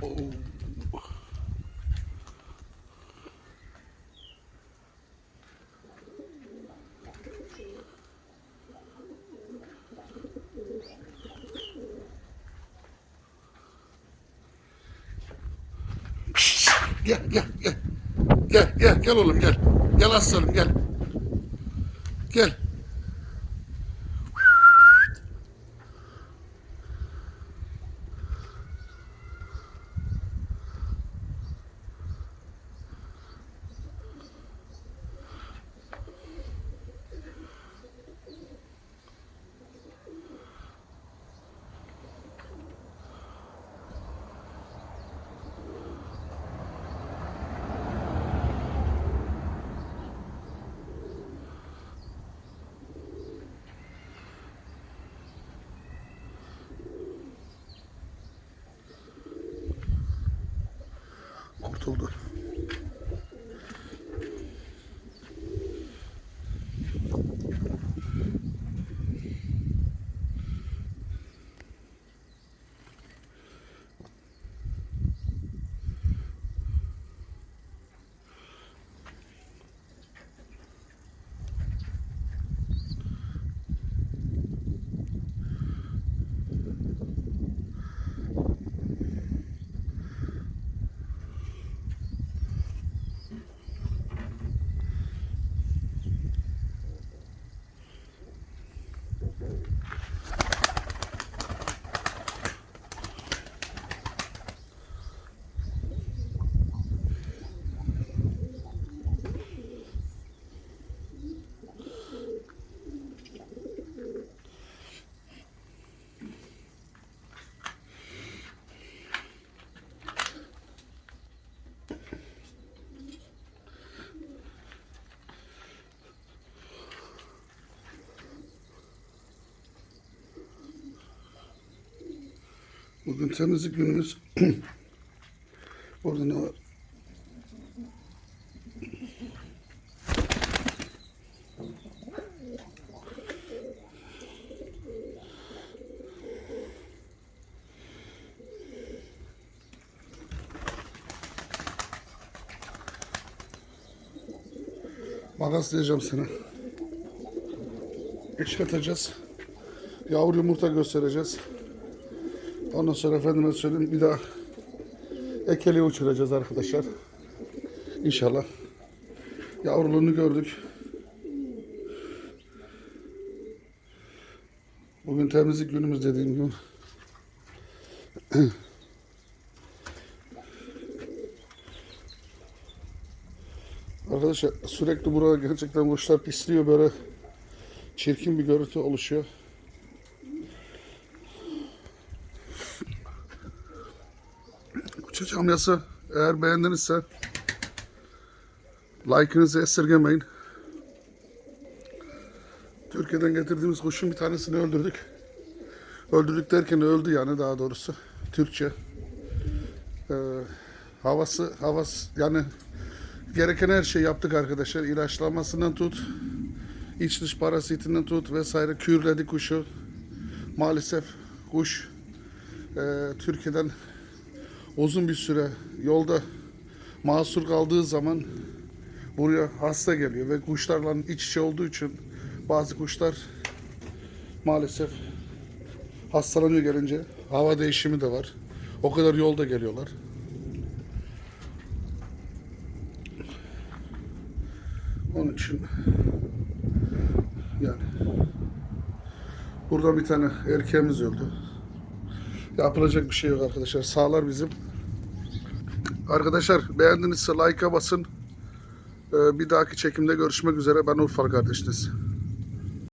Gel gel gel. Gel gel gel oğlum gel. Gel aslanım gel. Gel. Kurtuldu. Bugün temizlik günümüz. Orada ne var? Magazlayacağım seni. Eşkatacağız. Yavru yumurta göstereceğiz. Ondan sonra efendime söyleyeyim bir daha ekeli uçuracağız arkadaşlar. İnşallah. Yavruluğunu gördük. Bugün temizlik günümüz dediğim gibi. Arkadaşlar sürekli burada gerçekten kuşlar pisliyor böyle çirkin bir görüntü oluşuyor. Uçuş camiası eğer beğendinizse like'ınızı esirgemeyin. Türkiye'den getirdiğimiz kuşun bir tanesini öldürdük. Öldürdük derken öldü yani daha doğrusu. Türkçe. Ee, havası, havası yani gereken her şeyi yaptık arkadaşlar. İlaçlamasından tut, iç dış parazitinden tut vesaire kürledik kuşu. Maalesef kuş e, Türkiye'den uzun bir süre yolda mahsur kaldığı zaman buraya hasta geliyor ve kuşlarla iç içe olduğu için bazı kuşlar maalesef hastalanıyor gelince. Hava değişimi de var. O kadar yolda geliyorlar. Onun için yani burada bir tane erkeğimiz öldü. Yapılacak bir şey yok arkadaşlar. Sağlar bizim. Arkadaşlar beğendinizse like'a basın. Ee, bir dahaki çekimde görüşmek üzere. Ben Urfal kardeşiniz.